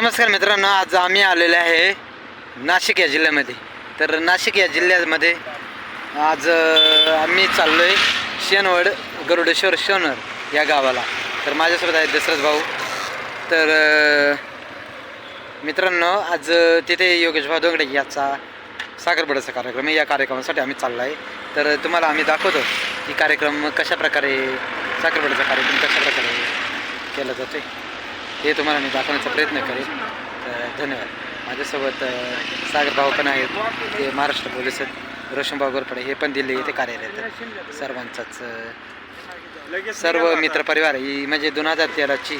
नमस्कार मित्रांनो आज आम्ही आलेलो आहे नाशिक या जिल्ह्यामध्ये. तर नाशिक या जिल्ह्यामध्ये आज आम्ही चाललो आहे शेनवड गरुडेश्वर शेनवड या गावाला. तर माझ्यासोबत आहे दशरथ भाऊ. तर मित्रांनो आज तिथे योगेश भाऊ दोंगडे याचा साखरपुड्याचा कार्यक्रम आहे. या कार्यक्रमासाठी आम्ही चाललो आहे तर तुम्हाला आम्ही दाखवतो की कार्यक्रम कशाप्रकारे साखरपुड्याचा कार्यक्रम कशाप्रकारे केला जातो आहे हे तुम्हाला मी दाखवण्याचा प्रयत्न करेन. तर धन्यवाद. माझ्यासोबत सागर भाऊ पण आहेत. ते महाराष्ट्र पोलीस आहेत रोशनभाऊ गोरपडे हे पण दिल्ली येथे कार्यरत आहेत. सर्वांचाच सर्व मित्रपरिवार ही म्हणजे दोन हजार तेराची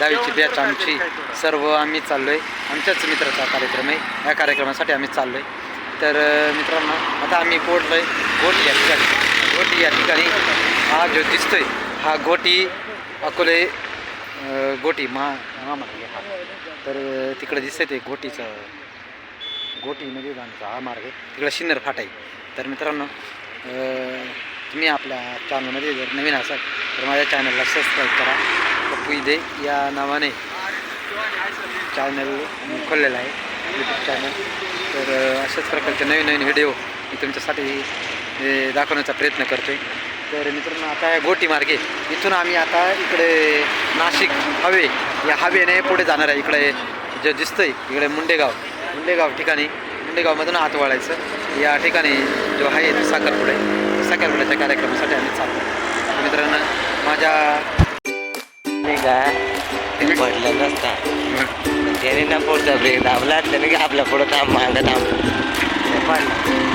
दहावीची बॅच आमची. सर्व आम्ही चाललो आहे आमच्याच मित्राचा कार्यक्रम आहे. या कार्यक्रमासाठी आम्ही चाललो आहे तर मित्रांनो आता आम्ही पोहोचलो आहे घोटी या ठिकाणी. घोटी या ठिकाणी. हा जो दिसतोय हा घोटी अकोले गोटी मा महामार्ग हा. तर तिकडं दिसतं आहे ते घोटीचं गोटी म्हणजे नदी बांधचा हा मार्ग आहे. तिकडे शिन्नर फाटा आहे. तर मित्रांनो तुम्ही आपल्या चॅनलमध्ये जर नवीन असाल तर माझ्या चॅनलला सबस्क्राईब करा. पप्पू दे या नावाने चॅनल खोललेलं आहे यूट्यूब चॅनल तर अशाच प्रकारचे नवीन नवीन व्हिडिओ मी तुमच्यासाठी दाखवण्याचा प्रयत्न करतो आहे तर मित्रांनो आता या गोटी मार्गे इथून आम्ही आता इकडे नाशिक हवे या हवेने पुढे जाणार आहे. इकडे जे दिसतंय इकडे मुंडेगाव. मुंडेगाव ठिकाणी मुंडेगावमधून हात वाळायचं. या ठिकाणी जो आहे तो साखरपुडा साखरपुड्याच्या कार्यक्रमासाठी आम्ही चालतो मित्रांनो माझ्या नाही नसता. त्याने ना पुढचा ब्रेक दाबला त्याने की आपल्या पुढं थांब मागं थांब. पडलं.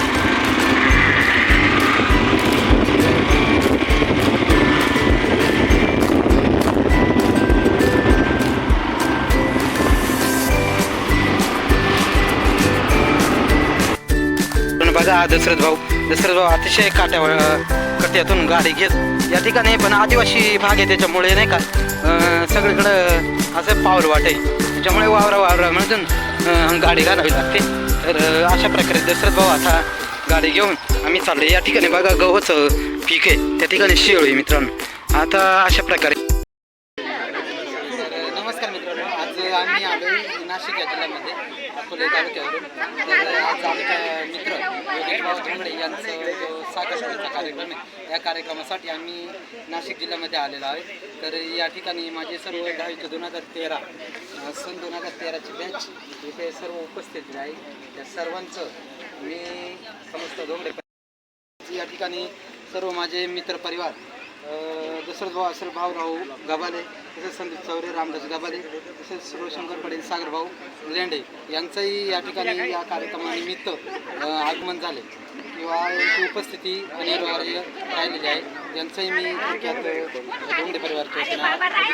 हा दशरथ भाऊ दशरथ भाऊ अतिशय काट्यावर कट्यातून गाडी घेत या ठिकाणी पण आदिवासी भाग आहे त्याच्यामुळे नाही का सगळीकडं असं पावर वाट आहे त्याच्यामुळे वावरा वावरा म्हणून गाडी घालावी लागते. तर अशा प्रकारे दशरथ भाऊ आता गाडी घेऊन आम्ही चाललो या ठिकाणी बघा गव्हाचं पीक आहे. त्या ठिकाणी शेळ आहे मित्रांनो. आता अशा प्रकारे नमस्कार मित्रांनो. आज आम्ही आलो नाशिक या जिल्ह्यामध्ये. अकोले तालुक्यावरून तर आज आमच्या मित्र योगेश भाऊ यांचं जो साखरपुड्याचा कार्यक्रम आहे या कार्यक्रमासाठी आम्ही नाशिक जिल्ह्यामध्ये आलेलो आहे. तर या ठिकाणी माझे सर्व दहावीचे दोन हजार तेरा सन दोन हजार तेराची बॅच इथे सर्व उपस्थित आहे. त्या सर्वांचं मी समस्त धोंगडे या ठिकाणी सर्व माझे मित्र परिवार दशरथ भाऊ असेल भाऊराव गबाले तसेच संदीप चौरे रामदास गबाले तसेच शिवशंकर पटेल सागरभाऊ लेंडे यांचंही या ठिकाणी या कार्यक्रमानिमित्त आगमन झाले. किंवा यांची उपस्थिती अनिवार्य राहिलेली आहे. यांचंही मी थोडक्यात धोंडे परिवारच्या वतीनं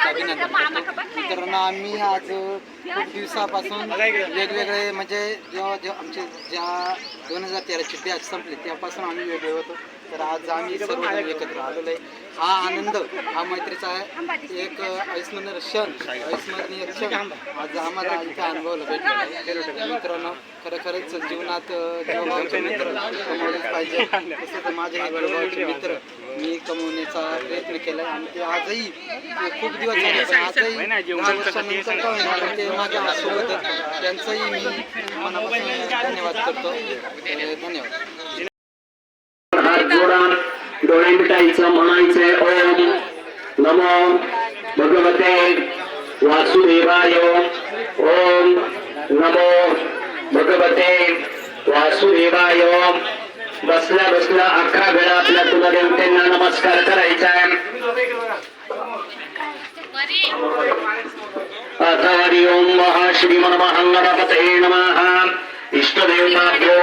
अभिनंदन करतो. मित्रांनो आम्ही आज खूप दिवसापासून वेगवेगळे म्हणजे जेव्हा जेव्हा आमचे ज्या दोन हजार तेराची बॅच संपली त्यापासून आम्ही वेगळे होतो. तर आज आम्ही सर्व एकत्र आलेलो आहे. हा आनंद हा मैत्रीचा आहे. एक ऐस्मरणीय क्षण ऐस्मरणीय क्षण आज आम्हाला इथे अनुभवला भेटलेला आहे. तर मित्रांनो खरोखरच जीवनात जीवभावाचे मित्र कमवलेच पाहिजे तसंच माझे हे मित्र मी कमवण्याचा प्रयत्न केला आणि ते आजही खूप दिवस झाले आजही दहा वर्षानंतर का पण ते माझ्या सोबत. त्यांचंही मी मनापासून धन्यवाद करतो. तर धन्यवाद. हात जोडा डोळे मिटायचं म्हणायचंय ओम नमो भगवते वासुदेवाय ओम नमो भगवते वासुदेवाय बसल्या बसल्या अकरा वेळा आपल्या कुलदेवतेंना नमस्कार करायचा आहे अथवरी ओम महा श्रीमन्महांगणपते नमः इष्टदेवताभ्यो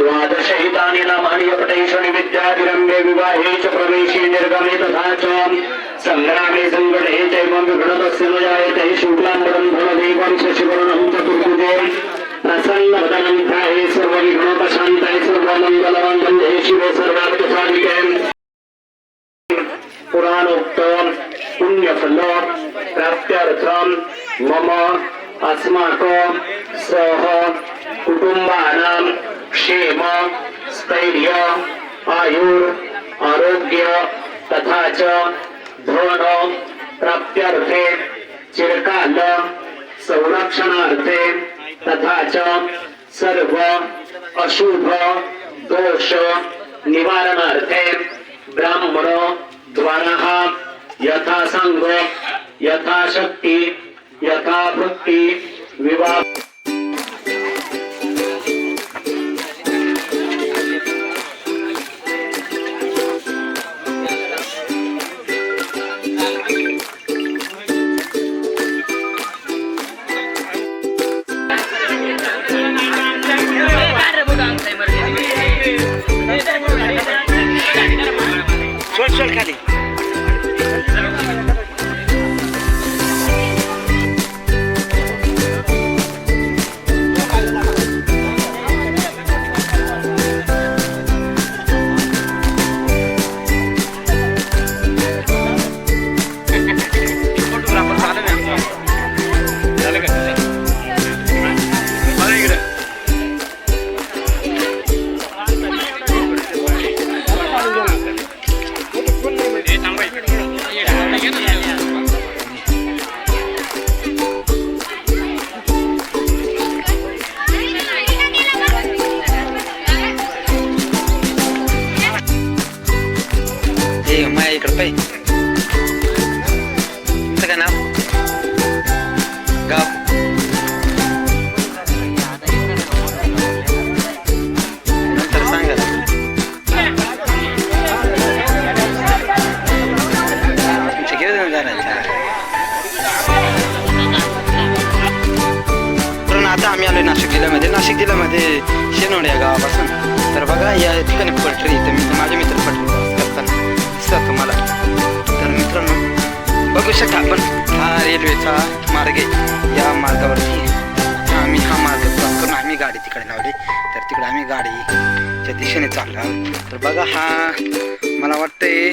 द्वादशहितानि नामानि अपटेषु विद्याभिरम्भे विवाहे च प्रवेशे निर्गमे तथा च सङ्ग्रामे सङ्कटे चैवं विघ्नतस्य न जायते शुक्लाम्बरं फलदेवं शशिवर्णं चतुर्भुजे प्रसन्नवद सर्वमंगलमंत्राय सर्वविघ्नोपशान्ताय सर्वमंगलमं वन्दे शिवे सर्वार्थसाधिके पुराणोक्त पुण्यफल प्राप्त्यर्थम मम अस्माकं सह कुटुंबानां क्षेम स्थैर्य आयुर आरोग्य तथा च धन प्राप्त्यर्थे चिरकाल संरक्षणार्थे तथा च सर्व अशुभ दोष निवारणार्थे ब्राह्मण द्वारा यथासंघ यथाशक्ती यथाभक्ती विवाह खाली. आता आम्ही आलोय नाशिक जिल्ह्यामध्ये. नाशिक जिल्ह्यामध्ये शेनवड या गावापासून. तर बघा या ठिकाणी पटरी इथं मी माझे मित्र पटरी करताना दिसतात तुम्हाला. तर मित्रांनो बघू शकता आपण हा रेल्वेचा मार्ग आहे. या मार्गावरती आम्ही हा मार्ग क्रॉस करून आम्ही गाडी तिकडे लावली. तर तिकडे आम्ही गाडीच्या दिशेने चाललो तर बघा हा मला वाटतंय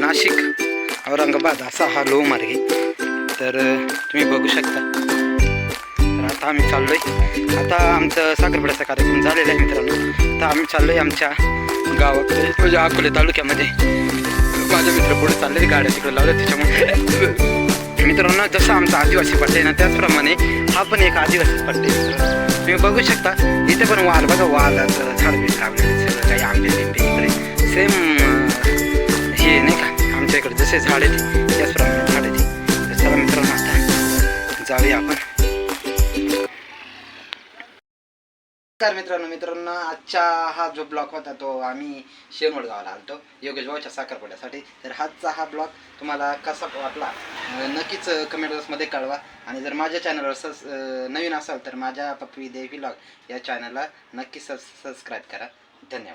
नाशिक औरंगाबाद असा हा लो मार्ग आहे. तर तुम्ही बघू शकता. आता आम्ही चाललोय. आता आमचं साखरपुड्याचा कार्यक्रम झालेला आहे मित्रांनो. आता आम्ही चाललोय आमच्या गावाकडे म्हणजे अकोले तालुक्यामध्ये. माझ्या मित्र पुढे चालले गाड्या तिकडे लावल्या त्याच्यामुळे. मित्रांनो जसं आमचा आदिवासी पट्टा आहे ना त्याचप्रमाणे हा पण एक आदिवासी पट्टा आहे. मित्रांनो. तुम्ही बघू शकता इथे पण वाल बघा वालाचं झाड बीड लावलेलं सगळं काही आंबे बिंबे इकडे. सेम हे नाही का आमच्या इकडे जसे झाड आहेत त्याचप्रमाणे झाड आहेत. तर चला मित्रांनो आता जाऊया आपण. मित्रांनो मित्रांनो आजचा हा जो ब्लॉग होता तो आम्ही शेनवड गावाला आलतो योगेश भाऊच्या साखरपुड्यासाठी. तर हाचा हा ब्लॉग तुम्हाला कसा वाटला? नक्कीच कमेंट बॉक्समध्ये कळवा. आणि जर माझ्या चॅनलवर सस नवीन असाल तर माझ्या पप्पी देवी ब्लॉग या चॅनलला नक्की सबस्क्राईब करा. धन्यवाद.